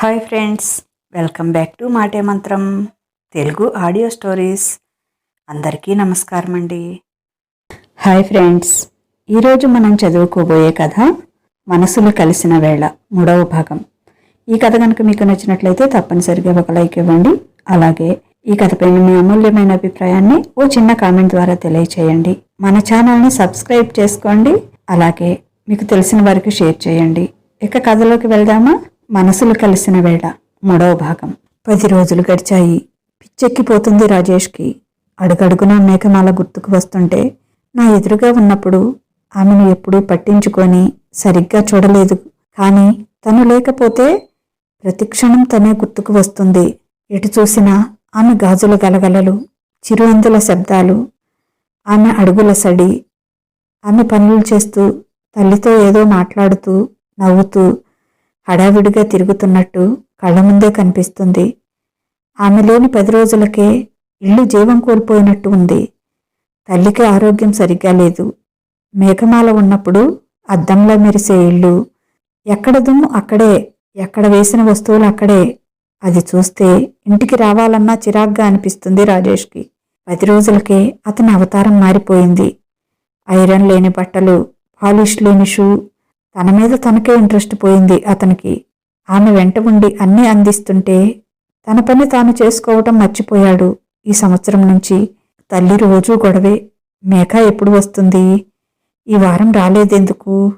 Hi friends welcome back to Maate Mantram Telugu audio stories. అందరికీ నమస్కారం అండి. Hi friends ఈరోజు మనం చదువుకోబోయే కథ మనసులు కలిసిన వేళ మూడవ భాగం. ఈ కథ కనుక మీకు నచ్చినట్లయితే తప్పనిసరిగా ఒక లైక్ ఇవ్వండి. అలాగే ఈ కథపైన మీ అమూల్యమైన అభిప్రాయాన్ని ఓ చిన్న కామెంట్ ద్వారా తెలియచేయండి. మన ఛానల్ని సబ్స్క్రైబ్ చేసుకోండి. అలాగే మీకు తెలిసిన వారికి షేర్ చేయండి. ఇక కథలోకి వెళ్దామా? మనసులు కలిసిన వేళ మూడవ భాగం. పది రోజులు గడిచాయి. పిచ్చెక్కిపోతుంది రాజేష్కి. అడుగడుగున మేకమాల గుర్తుకు వస్తుంటే నా ఎదురుగా ఉన్నప్పుడు ఆమెను ఎప్పుడూ పట్టించుకొని సరిగ్గా చూడలేదు. కానీ తను లేకపోతే ప్రతిక్షణం తనే గుర్తుకు వస్తుంది. ఎటు చూసినా ఆమె గాజుల గలగలలు చిరువందుల శబ్దాలు ఆమె అడుగుల సడి ఆమె పనులు చేస్తూ తల్లితో ఏదో మాట్లాడుతూ నవ్వుతూ హడావిడిగా తిరుగుతున్నట్టు కళ్ళ ముందే కనిపిస్తుంది. ఆమె లేని పది రోజులకే ఇల్లు జీవం కోల్పోయినట్టు ఉంది. తల్లికి ఆరోగ్యం సరిగ్గా లేదు. మేఘమాల ఉన్నప్పుడు అద్దంలో మెరిసే ఇల్లు. ఎక్కడ దుమ్ము అక్కడే ఎక్కడ వేసిన వస్తువులు అక్కడే. అది చూస్తే ఇంటికి రావాలన్నా చిరాగ్గా అనిపిస్తుంది రాజేష్కి. పది రోజులకే అతని అవతారం మారిపోయింది. ఐరన్ లేని బట్టలు పాలిష్ లేని షూ తన మీద తనకే ఇంట్రెస్ట్ పోయింది. అతనికి ఆమె వెంట ఉండి అన్నీ అందిస్తుంటే తన పని తాను చేసుకోవటం మర్చిపోయాడు. ఈ సంవత్సరం నుంచి తల్లి రోజూ గొడవే. మేఘ ఎప్పుడు వస్తుంది? ఈ వారం రాలేదెందుకు?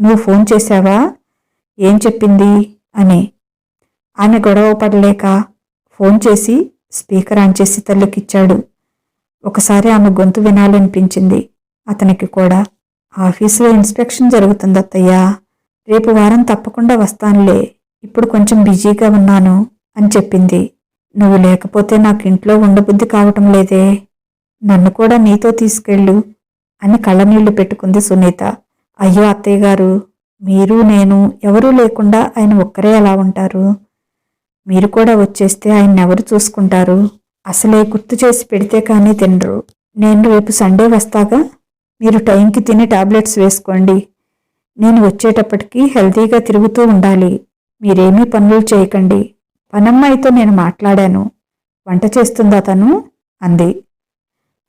నువ్వు ఫోన్ చేశావా? ఏం చెప్పింది? అని. ఆమె గొడవ పడలేక ఫోన్ చేసి స్పీకర్ ఆన్ చేసి తల్లికిచ్చాడు. ఒకసారి ఆమె గొంతు వినాలనిపించింది. అతనికి కూడా ఆఫీసులో ఇన్స్పెక్షన్ జరుగుతుంది అత్తయ్యా. రేపు వారం తప్పకుండా వస్తానులే. ఇప్పుడు కొంచెం బిజీగా ఉన్నాను అని చెప్పింది. నువ్వు లేకపోతే నాకు ఇంట్లో ఉండబుద్ధి కావటం లేదే. నన్ను కూడా నీతో తీసుకెళ్ళు అని కళ్ళనీళ్ళు పెట్టుకుంది సునీత. అయ్యో అత్తయ్య గారు మీరు నేను ఎవరూ లేకుండా ఆయన ఒక్కరే ఎలా ఉంటారు? మీరు కూడా వచ్చేస్తే ఆయన ఎవరు చూసుకుంటారు? అసలే గుర్తు చేసి పెడితే కానీ తినరు. నేను రేపు సండే వస్తాగా? మీరు టైంకి తిని టాబ్లెట్స్ వేసుకోండి. నేను వచ్చేటప్పటికి హెల్తీగా తిరుగుతూ ఉండాలి. మీరేమీ పనులు చేయకండి. పనమ్మాయితో నేను మాట్లాడాను. వంట చేస్తుందా తను? అంది.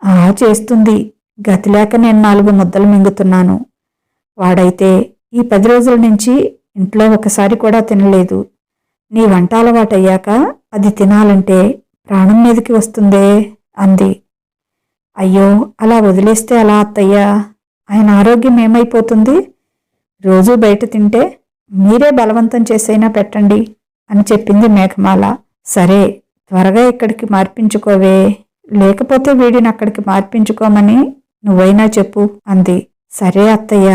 ఆ చేస్తుంది. గతిలేక నేను నాలుగు ముద్దలు మింగుతున్నాను. వాడైతే ఈ పది రోజుల నుంచి ఇంట్లో ఒకసారి కూడా తినలేదు. నీ వంట అలవాటయ్యాక అది తినాలంటే ప్రాణం మీదకి వస్తుందే? అంది. అయ్యో అలా వదిలేస్తే అలా అత్తయ్యా? ఆయన ఆరోగ్యం ఏమైపోతుంది? రోజూ బయట తింటే మీరే బలవంతం చేసైనా పెట్టండి అని చెప్పింది మేఘమాల. సరే త్వరగా ఇక్కడికి మార్పించుకోవే. లేకపోతే వీడిని అక్కడికి మార్పించుకోమని నువ్వైనా చెప్పు అంది. సరే అత్తయ్య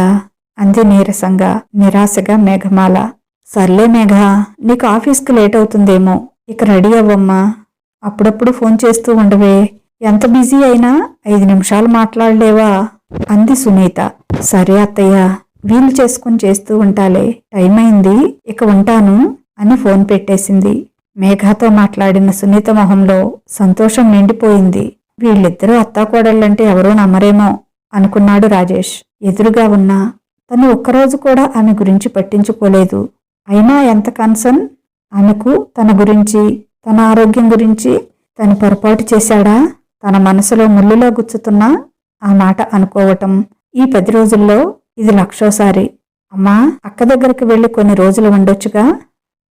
అంది నీరసంగా నిరాశగా మేఘమాల. సర్లే మేఘ నీకు ఆఫీస్కి లేట్ అవుతుందేమో. ఇక రెడీ అవ్వమ్మా. అప్పుడప్పుడు ఫోన్ చేస్తూ ఉండవే. ఎంత బిజీ అయినా ఐదు నిమిషాలు మాట్లాడలేవా? అంది సునీత. సరే అత్తయ్య వీలు చేసుకుని చేస్తూ ఉంటాలే. టైం అయింది ఇక ఉంటాను అని ఫోన్ పెట్టేసింది. మేఘాతో మాట్లాడిన సునీత మొహంలో సంతోషం నిండిపోయింది. వీళ్ళిద్దరూ అత్తాకోడళ్ళంటే ఎవరో నమ్మరేమో అనుకున్నాడు రాజేష్. ఎదురుగా ఉన్నా తను ఒక్కరోజు కూడా ఆమె గురించి పట్టించుకోలేదు. అయినా ఎంత కన్సర్న్? ఆమెకు తన గురించి తన ఆరోగ్యం గురించి తను పొరపాటు చేశాడా? తన మనసులో ముళ్ళులో గుచ్చుతున్నా ఆ మాట అనుకోవటం ఈ పది రోజుల్లో ఇది లక్షోసారి. అమ్మా అక్క దగ్గరికి వెళ్ళి కొన్ని రోజులు ఉండొచ్చుగా?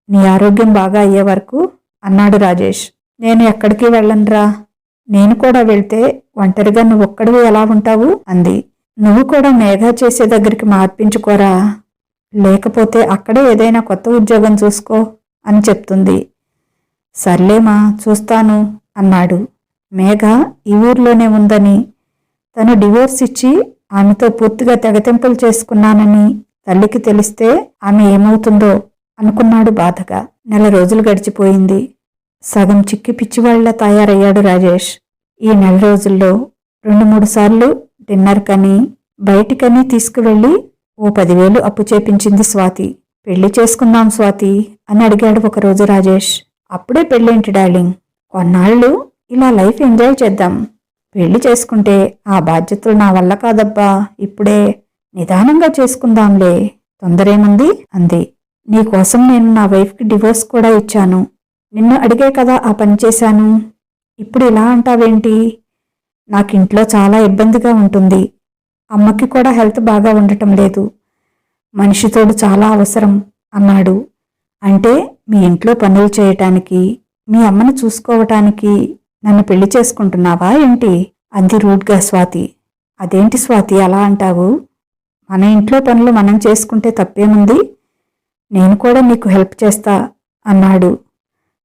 నీ ఆరోగ్యం బాగా అయ్యే వరకు అన్నాడు రాజేష్. నేను ఎక్కడికి వెళ్ళనురా? నేను కూడా వెళ్తే ఒంటరిగా నువ్వు ఒక్కడివి ఎలా ఉంటావు? అంది. నువ్వు కూడా మేఘా చేసే దగ్గరికి మార్పించుకోరా? లేకపోతే అక్కడే ఏదైనా కొత్త ఉద్యోగం చూసుకో అని చెప్తుంది. సర్లేమా చూస్తాను అన్నాడు. మేఘ ఈ ఊర్లోనే ఉందని తను డివోర్స్ ఇచ్చి ఆమెతో పూర్తిగా తెగతెంపులు చేసుకున్నానని తల్లికి తెలిస్తే ఆమె ఏమవుతుందో అనుకున్నాడు బాధగా. నెల రోజులు గడిచిపోయింది. సగం చిక్కి పిచ్చివాళ్ళ తయారయ్యాడు రాజేష్. ఈ నెల రోజుల్లో రెండు మూడు సార్లు డిన్నర్కని బయటికని తీసుకువెళ్ళి ఓ పదివేలు అప్పు చేపించింది స్వాతి. పెళ్ళి చేసుకుందాం స్వాతి అని అడిగాడు ఒకరోజు రాజేష్. అప్పుడే పెళ్ళేంటి డార్లింగ్? కొన్నాళ్ళు ఇలా లైఫ్ ఎంజాయ్ చేద్దాం. పెళ్ళి చేసుకుంటే ఆ బాధ్యతలు నా వల్ల కాదబ్బా. ఇప్పుడే నిదానంగా చేసుకుందాంలే. తొందరేముంది? అంది. నీకోసం నేను నా వైఫ్కి డివోర్స్ కూడా ఇచ్చాను. నిన్ను అడిగే కదా ఆ పని చేశాను. ఇప్పుడు ఇలా అంటావేంటి? నాకు ఇంట్లో చాలా ఇబ్బందిగా ఉంటుంది. అమ్మకి కూడా హెల్త్ బాగా ఉండటం లేదు. మనిషితోడు చాలా అవసరం అన్నాడు. అంటే మీ ఇంట్లో పనులు చేయటానికి మీ అమ్మను చూసుకోవటానికి నన్ను పెళ్ళి చేసుకుంటున్నావా ఏంటి? అంది రూడ్గా స్వాతి. అదేంటి స్వాతి అలా అంటావు? మన ఇంట్లో పనులు మనం చేసుకుంటే తప్పేముంది? నేను కూడా నీకు హెల్ప్ చేస్తా అన్నాడు.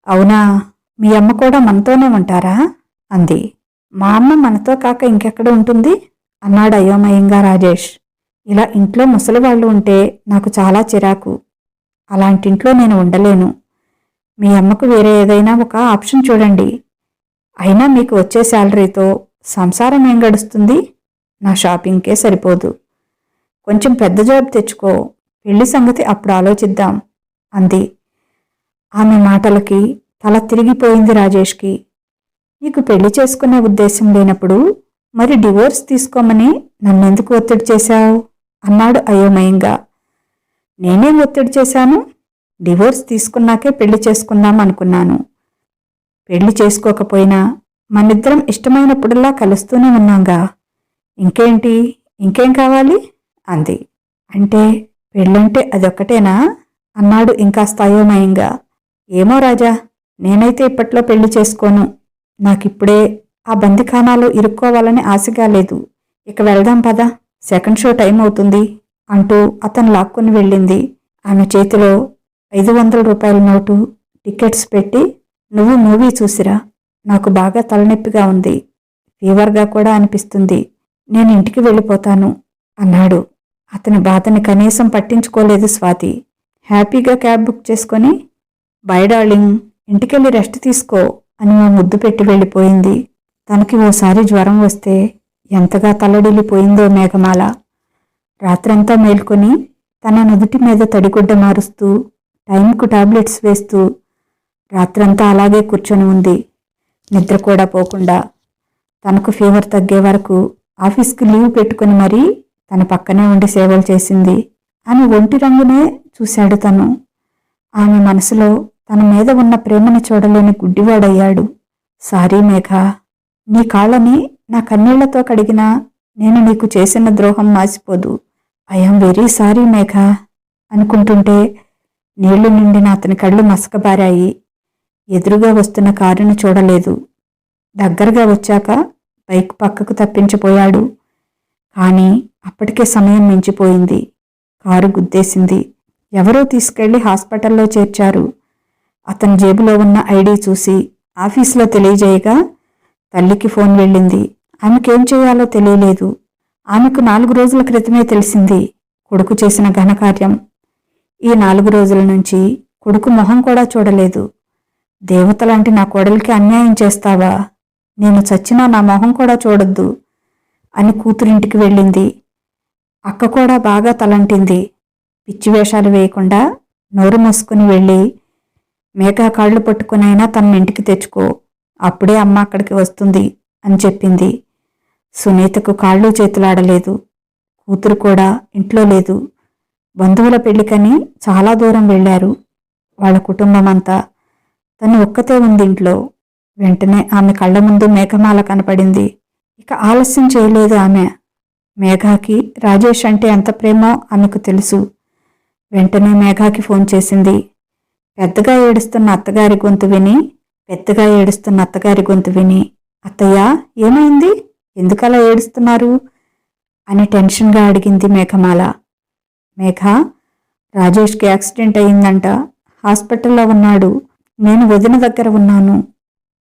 అవునా? మీ అమ్మ కూడా మనతోనే ఉంటారా? అంది. మా అమ్మ మనతో కాక ఇంకెక్కడ ఉంటుంది? అన్నాడు అయోమయంగా రాజేష్. ఇలా ఇంట్లో ముసలి వాళ్ళు ఉంటే నాకు చాలా చిరాకు. అలాంటి ఇంట్లో నేను ఉండలేను. మీ అమ్మకు వేరే ఏదైనా ఒక ఆప్షన్ చూడండి అయినా మీకు వచ్చే శాలరీతో సంసారం ఏం గడుస్తుంది? నా షాపింగ్కే సరిపోదు. కొంచెం పెద్ద జాబ్ తెచ్చుకో. పెళ్ళి సంగతి అప్పుడు ఆలోచిద్దాం అంది. ఆమె మాటలకి తల తిరిగిపోయింది రాజేష్కి. నీకు పెళ్ళి చేసుకునే ఉద్దేశం లేనప్పుడు మరి డివోర్స్ తీసుకోమని నన్నెందుకు ఒత్తిడి చేశావు? అన్నాడు అయోమయంగా. నేనేం ఒత్తిడి చేశాను? డివోర్స్ తీసుకున్నాకే పెళ్ళి చేసుకుందాం అనుకున్నాను. పెళ్ళి చేసుకోకపోయినా మనిద్దరం ఇష్టమైనప్పుడల్లా కలుస్తూనే ఉన్నాంగా. ఇంకేంటి? ఇంకేం కావాలి? అంది. అంటే పెళ్ళంటే అదొక్కటేనా? అన్నాడు ఇంకా స్థాయోమయంగా. ఏమో రాజా నేనైతే ఇప్పట్లో పెళ్ళి చేసుకోను. నాకిప్పుడే ఆ బందిఖానాలో ఇరుక్కోవాలని ఆశగా లేదు. ఇక వెళ్దాం పదా. సెకండ్ షో టైం అవుతుంది అంటూ అతను లాక్కుని వెళ్ళింది. ఆమె చేతిలో ఐదు వందల రూపాయల నోటు టికెట్స్ పెట్టి నువ్వు మూవీ చూసిరా? నాకు బాగా తలనొప్పిగా ఉంది. ఫీవర్గా కూడా అనిపిస్తుంది. నేను ఇంటికి వెళ్ళిపోతాను అన్నాడు. అతని బాధని కనీసం పట్టించుకోలేదు స్వాతి. హ్యాపీగా క్యాబ్ బుక్ చేసుకొని బై డార్లింగ్ ఇంటికెళ్ళి రెస్ట్ తీసుకో అని మా ముద్దు పెట్టి వెళ్ళిపోయింది. తనకి ఓసారి జ్వరం వస్తే ఎంతగా తల్లడిల్లిపోయిందో మేఘమాల. రాత్రంతా మేల్కొని తన నుదుటి మీద తడిగుడ్డ మారుస్తూ టైంకు టాబ్లెట్స్ వేస్తూ రాత్రంతా అలాగే కూర్చొని ఉంది. నిద్ర కూడా పోకుండా. తనకు ఫీవర్ తగ్గే వరకు ఆఫీస్కి లీవ్ పెట్టుకుని మరీ తన పక్కనే ఉండి సేవలు చేసింది ఆమె ఒంటి రంగునే చూశాడు తను. ఆమె మనసులో తన మీద ఉన్న ప్రేమని చూడలేని గుడ్డివాడయ్యాడు. సారీ మేఘ నీ కాళ్ళని నా కన్నీళ్ళతో కడిగినా నేను నీకు చేసిన ద్రోహం మాసిపోదు. ఐఎమ్ వెరీ సారీ మేఘ అనుకుంటుంటే నీళ్ళు నిండిన అతని కళ్ళు మసకబారాయి. ఎదురుగా వస్తున్న కారును చూడలేదు. దగ్గరగా వచ్చాక బైక్ పక్కకు తప్పించిపోయాడు. కానీ అప్పటికే సమయం మించిపోయింది. కారు గుద్దేసింది. ఎవరో తీసుకెళ్ళి హాస్పిటల్లో చేర్చారు. అతని జేబులో ఉన్న ఐడి చూసి ఆఫీస్లో తెలియజేయగా తల్లికి ఫోన్ వెళ్ళింది. ఆమెకేం చేయాలో తెలియలేదు. ఆమెకు నాలుగు రోజుల క్రితమే తెలిసింది కొడుకు చేసిన ఘనకార్యం. ఈ నాలుగు రోజుల నుంచి కొడుకు మొహం కూడా చూడలేదు. దేవతలాంటి నా కోడలికి అన్యాయం చేస్తావా? నేను చచ్చినా నా మొహం కూడా చూడొద్దు అని కూతురింటికి వెళ్ళింది. అక్క కూడా బాగా తలంటింది. పిచ్చి వేషాలు వేయకుండా నోరు మూసుకుని వెళ్ళి మేఘా కాళ్ళు పట్టుకునైనా తన ఇంటికి తెచ్చుకో అప్పుడే అమ్మ అక్కడికి వస్తుంది అని చెప్పింది. సునీతకు కాళ్ళు చేతులాడలేదు. కూతురు కూడా ఇంట్లో లేదు. బంధువుల పెళ్ళికని చాలా దూరం వెళ్ళారు. వాళ్ళ కుటుంబం అంతా తను ఒక్కతే ఉంది ఇంట్లో వెంటనే ఆమె కళ్ళ ముందు మేఘమాల కనపడింది. ఇక ఆలస్యం చేయలేదు ఆమె. మేఘాకి రాజేష్ అంటే ఎంత ప్రేమో ఆమెకు తెలుసు. వెంటనే మేఘాకి ఫోన్ చేసింది. పెద్దగా ఏడుస్తున్న అత్తగారి గొంతు విని పెద్దగా ఏడుస్తున్న అత్తగారి గొంతు విని అత్తయ్య ఏమైంది? ఎందుకలా ఏడుస్తున్నారు? అని టెన్షన్గా అడిగింది మేఘమాల. మేఘ రాజేష్కి యాక్సిడెంట్ అయిందంట హాస్పిటల్లో ఉన్నాడు. నేను వదిన దగ్గర ఉన్నాను.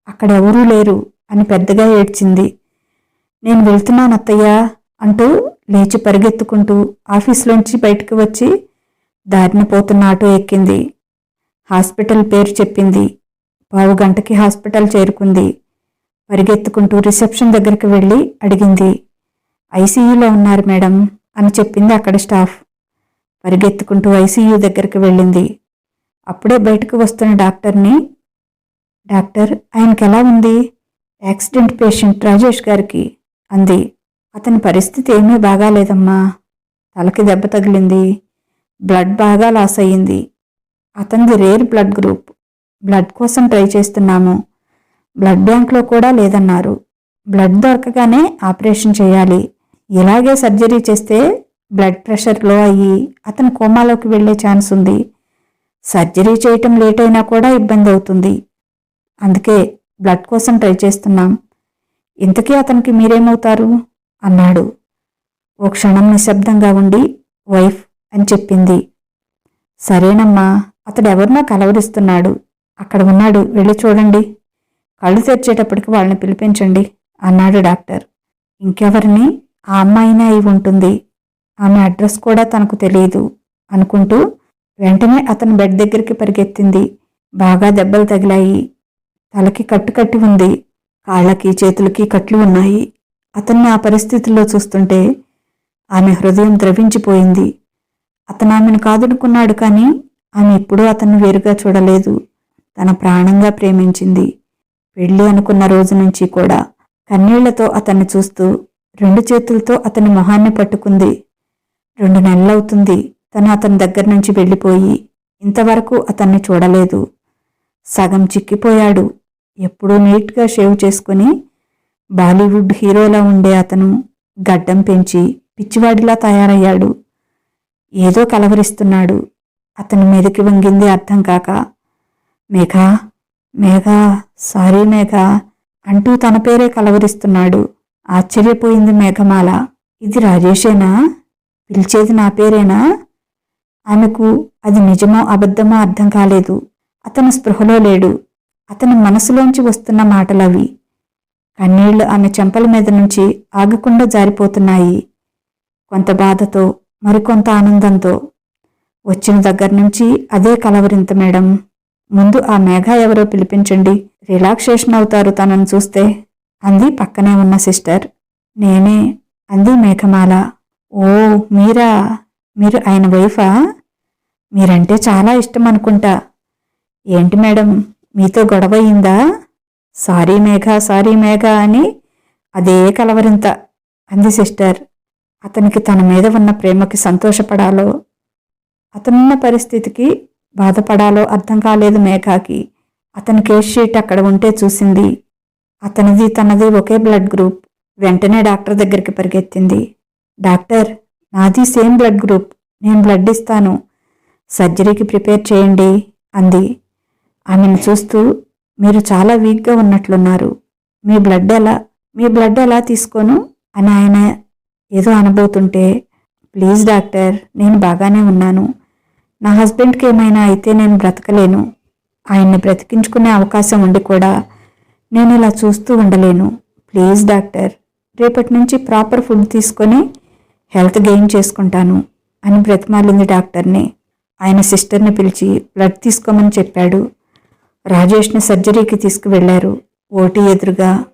అక్కడ ఎవరూ లేరు అని పెద్దగా ఏడ్చింది. నేను వెళ్తున్నాను అత్తయ్య అంటూ లేచి పరిగెత్తుకుంటూ ఆఫీస్లోంచి బయటకు వచ్చి దారిన పోతున్న ఆటో ఎక్కింది. హాస్పిటల్ పేరు చెప్పింది. పావు గంటకి హాస్పిటల్ చేరుకుంది. పరిగెత్తుకుంటూ రిసెప్షన్ దగ్గరికి వెళ్ళి అడిగింది. ఐసీయూలో ఉన్నారు మేడం అని చెప్పింది అక్కడ స్టాఫ్. పరిగెత్తుకుంటూ ఐసీయూ దగ్గరికి వెళ్ళింది. అప్పుడే బయటకు వస్తున్న డాక్టర్ని డాక్టర్ ఆయనకి ఎలా ఉంది? యాక్సిడెంట్ పేషెంట్ రాజేష్ గారికి అంది. అతని పరిస్థితి ఏమీ బాగాలేదమ్మా. తలకి దెబ్బ తగిలింది. బ్లడ్ బాగా లాస్ అయ్యింది. అతనిది రేర్ బ్లడ్ గ్రూప్. బ్లడ్ కోసం ట్రై చేస్తున్నాము. బ్లడ్ బ్యాంక్లో కూడా లేదన్నారు. బ్లడ్ దొరకగానే ఆపరేషన్ చేయాలి. ఇలాగే సర్జరీ చేస్తే బ్లడ్ ప్రెషర్లో అయ్యి అతను కోమాలోకి వెళ్ళే ఛాన్స్ ఉంది. సర్జరీ చేయటం లేట్ అయినా కూడా ఇబ్బంది అవుతుంది. అందుకే బ్లడ్ కోసం ట్రై చేస్తున్నాం. ఇంతకీ అతనికి మీరేమవుతారు? అన్నాడు. ఓ క్షణం నిశ్శబ్దంగా ఉండి వైఫ్ అని చెప్పింది. సరేనమ్మా అతడు ఎవరినో కలవరిస్తున్నాడు. అక్కడ ఉన్నాడు వెళ్ళి చూడండి. కళ్ళు తెరిచేటప్పటికి వాళ్ళని పిలిపించండి అన్నాడు డాక్టర్. ఇంకెవరిని? ఆ అమ్మాయినే అయి ఉంటుంది. ఆమె అడ్రస్ కూడా తనకు తెలియదు అనుకుంటూ వెంటనే అతను బెడ్ దగ్గరికి పరిగెత్తింది. బాగా దెబ్బలు తగిలాయి. తలకి కట్టు కట్టి ఉంది. కాళ్ళకి చేతులకి కట్లు ఉన్నాయి. అతన్ని ఆ పరిస్థితుల్లో చూస్తుంటే ఆమె హృదయం ద్రవించిపోయింది. అతను ఆమెను కాదనుకున్నాడు కానీ ఆమె ఎప్పుడూ అతన్ని వేరుగా చూడలేదు. తన ప్రాణంగా ప్రేమించింది. పెళ్ళి అనుకున్న రోజు నుంచి కూడా కన్నీళ్ళతో అతన్ని చూస్తూ రెండు చేతులతో అతని మొహాన్ని పట్టుకుంది. రెండు నెలలవుతుంది. తను అతని దగ్గర నుంచి వెళ్ళిపోయి ఇంతవరకు అతన్ని చూడలేదు. సగం చిక్కిపోయాడు. ఎప్పుడూ నీట్గా షేవ్ చేసుకుని బాలీవుడ్ హీరోలా ఉండే అతను గడ్డం పెంచి పిచ్చివాడిలా తయారయ్యాడు. ఏదో కలవరిస్తున్నాడు. అతని మీదకి వంగింది అర్థం కాక మేఘా మేఘా సారీ మేఘా అంటూ తన పేరే కలవరిస్తున్నాడు. ఆశ్చర్యపోయింది మేఘమాల. ఇది రాజేషేనా? పిలిచేది నా పేరేనా? ఆమెకు అది నిజమో అబద్ధమో అర్థం కాలేదు. అతను స్పృహలో లేడు. అతని మనసులోంచి వస్తున్న మాటలవి. కన్నీళ్ళు ఆమె చెంపల మీద నుంచి ఆగకుండా జారిపోతున్నాయి. కొంత బాధతో మరికొంత ఆనందంతో. వచ్చిన దగ్గర నుంచి అదే కలవరింత మేడం. ముందు ఆ మేఘ ఎవరో పిలిపించండి. రిలాక్సేషన్ అవుతారు తనను చూస్తే. అంది పక్కనే ఉన్న సిస్టర్. నేనే అంది మేఘమాల. ఓ మీరా? మీరు ఆయన వైఫా? మీరంటే చాలా ఇష్టం అనుకుంటా. ఏంటి మేడం మీతో గొడవ అయిందా? సారీ మేఘ సారీ మేఘ అని అదే కలవరింత అంది సిస్టర్. అతనికి తన మీద ఉన్న ప్రేమకి సంతోషపడాలో అతనున్న పరిస్థితికి బాధపడాలో అర్థం కాలేదు మేఘాకి. అతని కేస్ షీట్ అక్కడ ఉంటే చూసింది. అతనిది తనది ఒకే బ్లడ్ గ్రూప్. వెంటనే డాక్టర్ దగ్గరికి పరిగెత్తింది. డాక్టర్ నాది సేమ్ బ్లడ్ గ్రూప్. నేను బ్లడ్ ఇస్తాను. సర్జరీకి ప్రిపేర్ చేయండి అంది. ఆమెను చూస్తూ మీరు చాలా వీక్గా ఉన్నట్లున్నారు. మీ బ్లడ్ ఎలా మీ బ్లడ్ ఎలా తీసుకోను? అని ఆయన ఏదో అనబోతుంటే ప్లీజ్ డాక్టర్ నేను బాగానే ఉన్నాను. నా హస్బెండ్కి ఏమైనా అయితే నేను బ్రతకలేను. ఆయన్ని బ్రతికించుకునే అవకాశం ఉండి కూడా నేను ఇలా చూస్తూ ఉండలేను. ప్లీజ్ డాక్టర్ రేపటి నుంచి ప్రాపర్ ఫుడ్ తీసుకొని హెల్త్ గెయిన్ చేసుకుంటాను అని బ్రతిమాలింది డాక్టర్ని. ఆయన సిస్టర్ని పిలిచి బ్లడ్ తీసుకోమని చెప్పాడు. రాజేష్ని సర్జరీకి తీసుకువెళ్ళారు. ఓటీ ఎదురుగా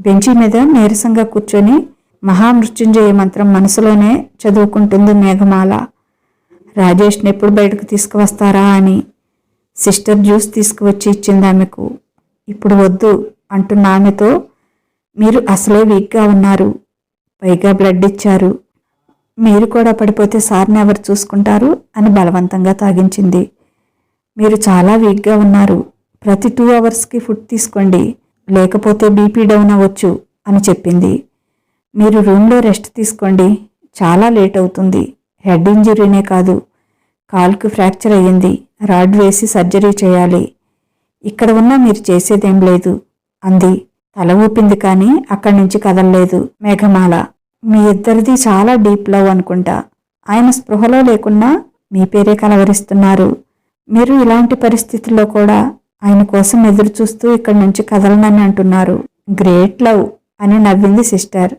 బెంచి మీద నీరసంగా కూర్చొని మహామృత్యుంజయ మంత్రం మనసులోనే చదువుకుంటుంది మేఘమాల. రాజేష్ని ఎప్పుడు బయటకు తీసుకువస్తారా అని సిస్టర్ జ్యూస్ తీసుకువచ్చి ఇచ్చింది ఆమెకు. ఇప్పుడు వద్దు అంటున్న ఆమెతో మీరు అసలే వీక్గా ఉన్నారు. పైగా బ్లడ్ ఇచ్చారు. మీరు కూడా పడిపోతే సార్ని ఎవరు చూసుకుంటారు అని బలవంతంగా తాగించింది. మీరు చాలా వీక్గా ఉన్నారు. ప్రతి టూ అవర్స్కి ఫుడ్ తీసుకోండి. లేకపోతే బీపీ డౌన్ అవ్వచ్చు అని చెప్పింది. మీరు రూమ్లో రెస్ట్ తీసుకోండి. చాలా లేట్ అవుతుంది. హెడ్ ఇంజురీనే కాదు. కాలుకు ఫ్రాక్చర్ అయ్యింది. రాడ్ వేసి సర్జరీ చేయాలి. ఇక్కడ ఉన్న మీరు చేసేదేం లేదు. అంది. తల ఊపింది కానీ అక్కడి నుంచి కదలలేదు. మేఘమాల మీ ఇద్దరిది చాలా డీప్ లవ్ అనుకుంటా. ఆయన స్పృహలో లేకున్నా మీ పేరే కలవరిస్తున్నారు. మీరు ఇలాంటి పరిస్థితుల్లో కూడా ఆయన కోసం ఎదురు చూస్తూ ఇక్కడి నుంచి కదలనని అంటున్నారు. గ్రేట్ లవ్ అని నవ్వింది సిస్టర్.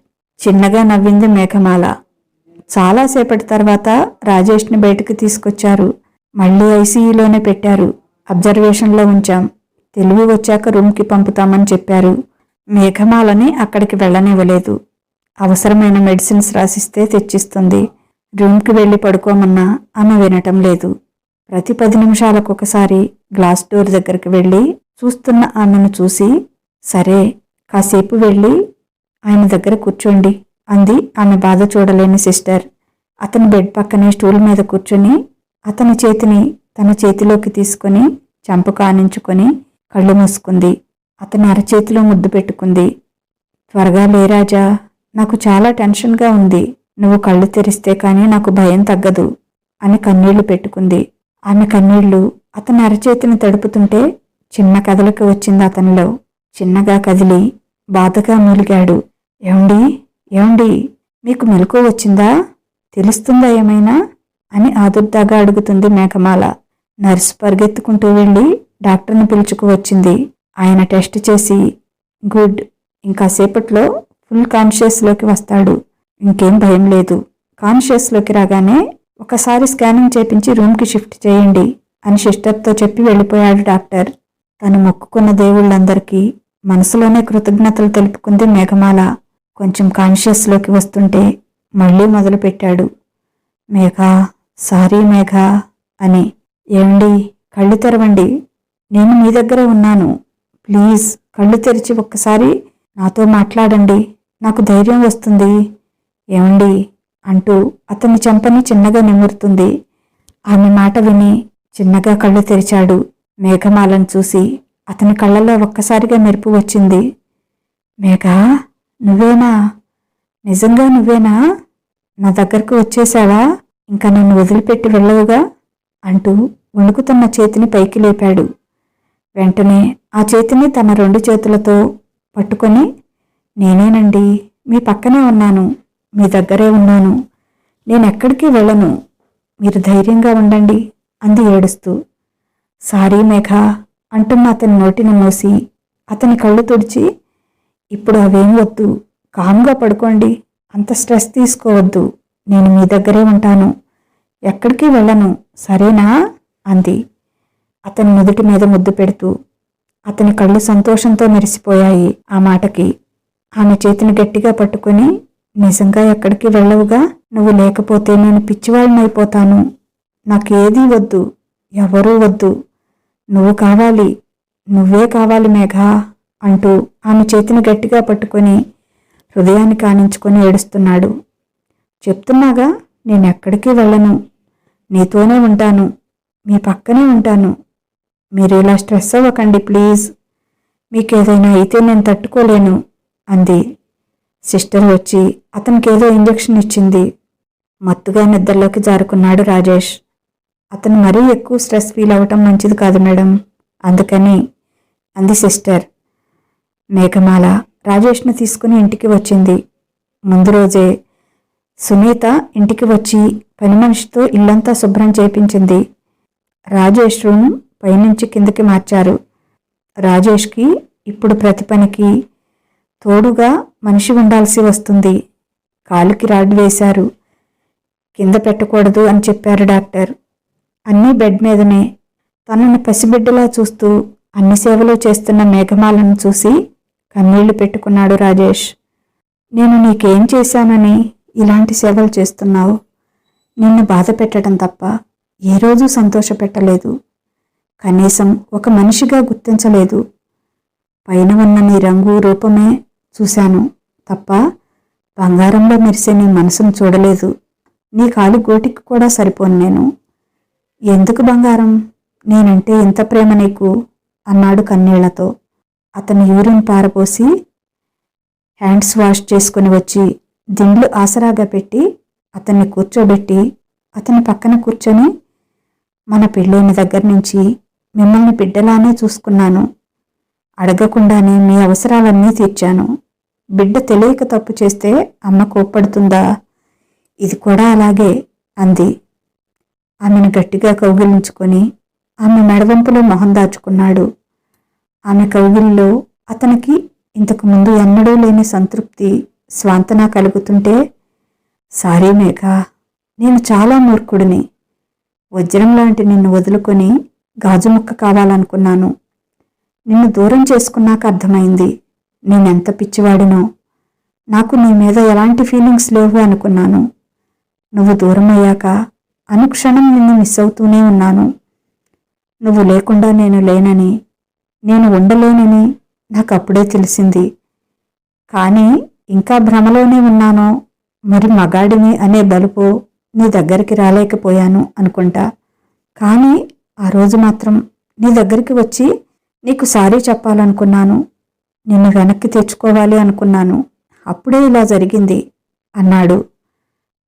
చిన్నగా నవ్వింది మేఘమాల. చాలాసేపటి తర్వాత రాజేష్ని బయటకు తీసుకొచ్చారు. మళ్ళీ ఐసీయూలోనే పెట్టారు. అబ్జర్వేషన్లో ఉంచాం. తెలివి వచ్చాక రూమ్కి పంపుతామని చెప్పారు. మేఘమాలని అక్కడికి వెళ్ళనివ్వలేదు. అవసరమైన మెడిసిన్స్ రాసిస్తే తెచ్చిస్తుంది. రూమ్కి వెళ్ళి పడుకోమన్నా ఆమె వినటం లేదు. ప్రతి పది నిమిషాలకు ఒకసారి గ్లాస్ డోర్ దగ్గరికి వెళ్ళి చూస్తున్న ఆమెను చూసి సరే కాసేపు వెళ్ళి ఆయన దగ్గర కూర్చోండి అంది ఆమె బాధ చూడలేని సిస్టర్. అతని బెడ్ పక్కనే స్టూల్ మీద కూర్చొని అతని చేతిని తన చేతిలోకి తీసుకొని చంపు కానించుకొని కళ్ళు మూసుకుంది. అతని అరచేతిలో ముద్దు పెట్టుకుంది. త్వరగా లేరాజా నాకు చాలా టెన్షన్గా ఉంది. నువ్వు కళ్ళు తెరిస్తే కానీ నాకు భయం తగ్గదు అని కన్నీళ్ళు పెట్టుకుంది. ఆమె కన్నీళ్ళు అతని అరచేతిని తడుపుతుంటే చిన్న కదలిక వచ్చింది అతనిలో. చిన్నగా కదిలి బాధగా మూలిగాడు. ఏమండి? ఏమండి? మీకు మెలకు వచ్చిందా? తెలుస్తుందా ఏమైనా? అని ఆదుర్దాగా అడుగుతుంది మేఘమాల నర్సు పరిగెత్తుకుంటూ వెళ్ళి డాక్టర్ని పిలుచుకు వచ్చింది. ఆయన టెస్ట్ చేసి గుడ్ ఇంకాసేపట్లో ఫుల్ కాన్షియస్లోకి వస్తాడు. ఇంకేం భయం లేదు. కాన్షియస్లోకి రాగానే ఒకసారి స్కానింగ్ చేపించి రూమ్కి షిఫ్ట్ చేయండి అని సిస్టర్తో చెప్పి వెళ్ళిపోయాడు డాక్టర్. తను మొక్కుకున్న దేవుళ్ళందరికీ మనసులోనే కృతజ్ఞతలు తెలుపుకుంది మేఘమాల. కొంచెం కాన్షియస్లోకి వస్తుంటే మళ్ళీ మొదలుపెట్టాడు. మేఘ సారీ మేఘ అని. ఏమండి కళ్ళు తెరవండి. నేను మీ దగ్గరే ఉన్నాను. ప్లీజ్ కళ్ళు తెరిచి ఒక్కసారి నాతో మాట్లాడండి. నాకు ధైర్యం వస్తుంది. ఏమండి? అంటూ అతని చెంపని చిన్నగా నిమురుతుంది. ఆమె మాట విని చిన్నగా కళ్ళు తెరిచాడు మేఘమాలను చూసి. అతని కళ్ళలో ఒక్కసారిగా మెరుపు వచ్చింది. మేఘా నువ్వేనా? నిజంగా నువ్వేనా? నా దగ్గరకు వచ్చేసావా ఇంకా నన్ను వదిలిపెట్టి వెళ్ళవుగా? అంటూ వణుకుతున్న చేతిని పైకి లేపాడు. వెంటనే ఆ చేతిని తన రెండు చేతులతో పట్టుకొని నేనేనండి. మీ పక్కనే ఉన్నాను. మీ దగ్గరే ఉన్నాను. నేనెక్కడికి వెళ్ళను. మీరు ధైర్యంగా ఉండండి అంది ఏడుస్తూ. సారీ మేఘ అంటున్న అతని నోటిని మూసి. అతని కళ్ళు తుడిచి. ఇప్పుడు అవేం వద్దు. కామ్గా పడుకోండి. అంత స్ట్రెస్ తీసుకోవద్దు. నేను మీ దగ్గరే ఉంటాను. ఎక్కడికి వెళ్ళను. సరేనా? అంది. అతని నుదుటి మీద ముద్దు పెడుతూ. అతని కళ్ళు సంతోషంతో మెరిసిపోయాయి ఆ మాటకి. ఆమె చేతిని గట్టిగా పట్టుకొని నిజంగా ఎక్కడికి వెళ్ళవుగా? నువ్వు లేకపోతే నేను పిచ్చివాడినైపోతాను నాకేదీ వద్దు. ఎవరూ వద్దు. నువ్వు కావాలి. నువ్వే కావాలి మేఘా అంటూ ఆమె చేతిని గట్టిగా పట్టుకొని హృదయాన్ని కానించుకొని ఏడుస్తున్నాడు. చెప్తున్నాగా నేను ఎక్కడికి వెళ్ళను. నీతోనే ఉంటాను. మీ పక్కనే ఉంటాను. మీరు ఇలా స్ట్రెస్ అవ్వకండి ప్లీజ్. మీకేదైనా అయితే నేను తట్టుకోలేను. అంది. సిస్టర్ వచ్చి అతనికి ఏదో ఇంజెక్షన్ ఇచ్చింది. మత్తుగా నిద్రలోకి జారుకున్నాడు రాజేష్. అతను మరీ ఎక్కువ స్ట్రెస్ ఫీల్ అవ్వటం మంచిది కాదు మేడం. అందుకని అంది సిస్టర్. మేఘమాల రాజేష్ను తీసుకుని ఇంటికి వచ్చింది. ముందు రోజే సునీత ఇంటికి వచ్చి పని మనిషితో ఇల్లంతా శుభ్రం చేపించింది. రాజేష్ రూమ్ పైనుంచి కిందకి మార్చారు. రాజేష్కి ఇప్పుడు ప్రతి పనికి తోడుగా మనిషి ఉండాల్సి వస్తుంది. కాలుకి రాడ్ వేశారు. కింద పెట్టకూడదు అని చెప్పారు డాక్టర్. అన్నీ బెడ్ మీదనే. తనని పసిబిడ్డలా చూస్తూ అన్ని సేవలు చేస్తున్న మేఘమాలను చూసి కన్నీళ్ళు పెట్టుకున్నాడు రాజేష్. నేను నీకేం చేశానని ఇలాంటి సేవలు చేస్తున్నావు. నిన్ను బాధ పెట్టడం తప్ప ఏ రోజు సంతోషపెట్టలేదు. కనీసం ఒక మనిషిగా గుర్తించలేదు. పైన ఉన్న నీ రంగు రూపమే చూశాను. తప్ప బంగారంలో మెరిసే నీ మనసును చూడలేదు. నీ కాలు గోటికి కూడా సరిపోను నేను. ఎందుకు బంగారం? నేనంటే ఇంత ప్రేమ నీకు? అన్నాడు కన్నీళ్ళతో. అతని యూరిన్ పారపోసి హ్యాండ్స్ వాష్ చేసుకుని వచ్చి దిండ్లు ఆసరాగా పెట్టి అతన్ని కూర్చోబెట్టి అతని పక్కన కూర్చొని మన పెళ్ళైన దగ్గర నుంచి మిమ్మల్ని బిడ్డలానే చూసుకున్నాను. అడగకుండానే మీ అవసరాలన్నీ తీర్చాను. బిడ్డ తెలియక తప్పు చేస్తే అమ్మ కోప్పడుతుందా? ఇది కూడా అలాగే అంది. ఆమెను గట్టిగా కౌగిలించుకొని ఆమె మెడవంపులో మొహం దాచుకున్నాడు. ఆమె కౌగిలిలో అతనికి ఇంతకు ముందు ఎన్నడూ లేని సంతృప్తి స్వాంతన కలుగుతుంటే సారీ మేఘ నేను చాలా మూర్ఖుడిని. వజ్రం లాంటి నిన్ను వదులుకొని గాజు ముక్క కావాలనుకున్నాను. నిన్ను దూరం చేసుకున్నాక అర్థమైంది. నేనెంత పిచ్చివాడినో. నాకు నీ మీద ఎలాంటి ఫీలింగ్స్ లేవు అనుకున్నాను. నువ్వు దూరం అయ్యాక అనుక్షణం నిన్ను మిస్ అవుతూనే ఉన్నాను. నువ్వు లేకుండా నేను లేనని నేను ఉండలేనని నాకు అప్పుడే తెలిసింది. కానీ ఇంకా భ్రమలోనే ఉన్నానో మరి మగాడిని అనే బలుపు నీ దగ్గరికి రాలేకపోయాను అనుకుంటా. కానీ ఆ రోజు మాత్రం నీ దగ్గరికి వచ్చి నీకు సారీ చెప్పాలనుకున్నాను నిన్ను వెనక్కి తెచ్చుకోవాలి అనుకున్నాను. అప్పుడే ఇలా జరిగింది అన్నాడు.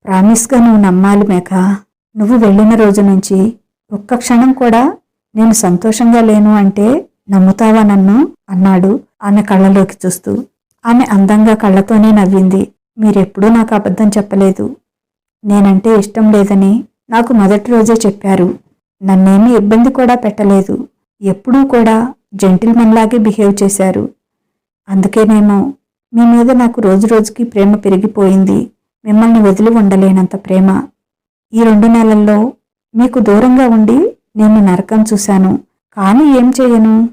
ప్రామిస్గా నువ్వు నమ్మాలి మేఘ. నువ్వు వెళ్ళిన రోజు నుంచి ఒక్క క్షణం కూడా నేను సంతోషంగా లేను అంటే నమ్ముతావా నన్ను? అన్నాడు ఆమె కళ్ళలోకి చూస్తూ. ఆమె అందంగా కళ్ళతోనే నవ్వింది. మీరెప్పుడూ నాకు అబద్ధం చెప్పలేదు. నేనంటే ఇష్టం లేదని నాకు మొదటి రోజే చెప్పారు. నన్నేమీ ఇబ్బంది కూడా పెట్టలేదు. ఎప్పుడూ కూడా జెంటిల్మెన్లాగే బిహేవ్ చేశారు. అందుకేనేమో మీ మీద నాకు రోజు రోజుకి ప్రేమ పెరిగిపోయింది. మిమ్మల్ని వదిలి ఉండలేనంత ప్రేమ. ఈ రెండు నెలల్లో మీకు దూరంగా ఉండి నేను నరకం చూశాను. కానీ ఏం చేయను?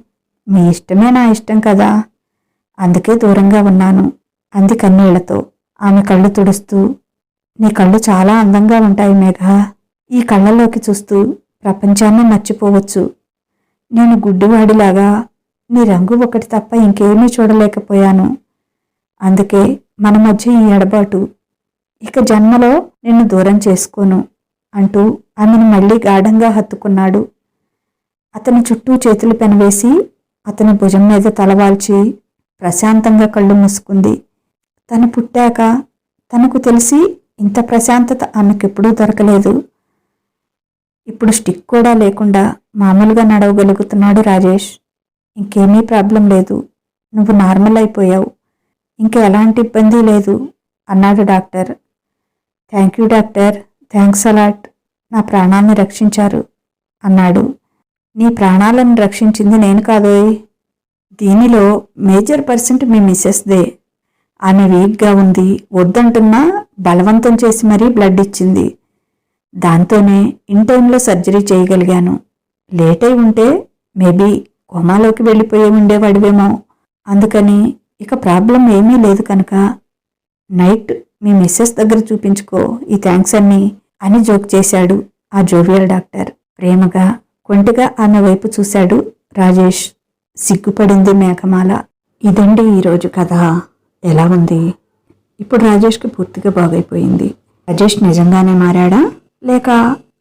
మీ ఇష్టమే నా ఇష్టం కదా. అందుకే దూరంగా ఉన్నాను. అంది కన్నీళ్ళతో. ఆమె కళ్ళు తుడుస్తూ. నీ కళ్ళు చాలా అందంగా ఉంటాయి మేఘ. ఈ కళ్ళలోకి చూస్తూ ప్రపంచాన్ని మర్చిపోవచ్చు. నేను గుడ్డివాడిలాగా నీ రంగు ఒకటి తప్ప ఇంకేమీ చూడలేకపోయాను. అందుకే మన మధ్య ఈ ఎడబాటు ఇక జన్మలో నిన్ను దూరం చేసుకోను అంటూ ఆమెను మళ్ళీ గాఢంగా హత్తుకున్నాడు. అతని చుట్టూ చేతులు పెనవేసి అతని భుజం మీద తలవాల్చి ప్రశాంతంగా కళ్ళు మూసుకుంది. తను పుట్టాక తనకు తెలిసి ఇంత ప్రశాంతత ఆమెకెప్పుడూ దొరకలేదు. ఇప్పుడు స్టిక్ కూడా లేకుండా మామూలుగా నడవగలుగుతున్నాడు రాజేష్. ఇంకేమీ ప్రాబ్లం లేదు. నువ్వు నార్మల్ అయిపోయావు. ఇంకా ఎలాంటి ఇబ్బంది లేదు అన్నాడు doctor. Thank you doctor. Thanks a lot నా ప్రాణాన్ని రక్షించారు అన్నాడు. నీ ప్రాణాలను రక్షించింది నేను కాదోయ్. దీనిలో మేజర్ పర్సెంట్ మీ మిస్సెస్దే ఆమె వీక్గా ఉంది. వద్దంటున్నా బలవంతం చేసి మరీ బ్లడ్ ఇచ్చింది. దాంతోనే ఇన్ టైంలో సర్జరీ చేయగలిగాను. లేట్ అయి ఉంటే మేబీ కోమాలోకి వెళ్ళిపోయి ఉండేవాడివేమో. అందుకని ఇక ప్రాబ్లం ఏమీ లేదు కనుక నైట్ మీ మిస్సెస్ దగ్గర చూపించుకో ఈ థ్యాంక్స్ అన్ని అని జోక్ చేశాడు ఆ జోవియల్ డాక్టర్. ప్రేమగా కొంటిగా ఆమె వైపు చూశాడు రాజేష్. సిగ్గుపడింది మేఘమాల. ఇదండి ఈరోజు కథ. ఎలా ఉంది? ఇప్పుడు రాజేష్కి పూర్తిగా బాగైపోయింది. రాజేష్ నిజంగానే మారాడా? లేక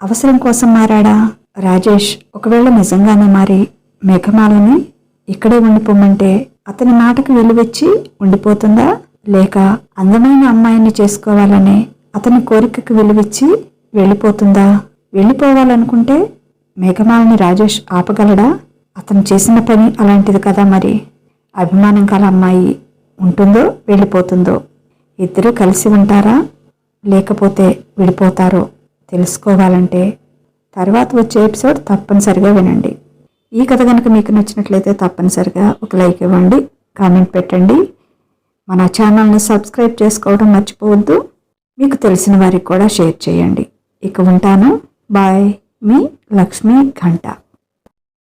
అవసరం కోసం మారాడా? రాజేష్ ఒకవేళ నిజంగానే మారి మేఘమాలని ఇక్కడే ఉండిపోమంటే అతని మాటకు విలువిచ్చి ఉండిపోతుందా? లేక అందమైన అమ్మాయిని చేసుకోవాలనే అతని కోరికకు విలువిచ్చి వెళ్ళిపోతుందా? వెళ్ళిపోవాలనుకుంటే మేఘమాలని రాజేష్ ఆపగలడా? అతను చేసిన పని అలాంటిది కదా మరి? అభిమానం గల అమ్మాయి ఉంటుందో వెళ్ళిపోతుందో? ఇద్దరూ కలిసి ఉంటారా? లేకపోతే విడిపోతారో? తెలుసుకోవాలంటే తర్వాత వచ్చే ఎపిసోడ్ తప్పనిసరిగా వినండి. ఈ కథ కనుక మీకు నచ్చినట్లయితే తప్పనిసరిగా ఒక లైక్ ఇవ్వండి కామెంట్ పెట్టండి. మన ఛానల్ని సబ్స్క్రైబ్ చేసుకోవడం మర్చిపోవద్దు. మీకు తెలిసిన వారికి కూడా షేర్ చేయండి. ఇక ఉంటాను. బాయ్. మీ లక్ష్మీ ఘంట.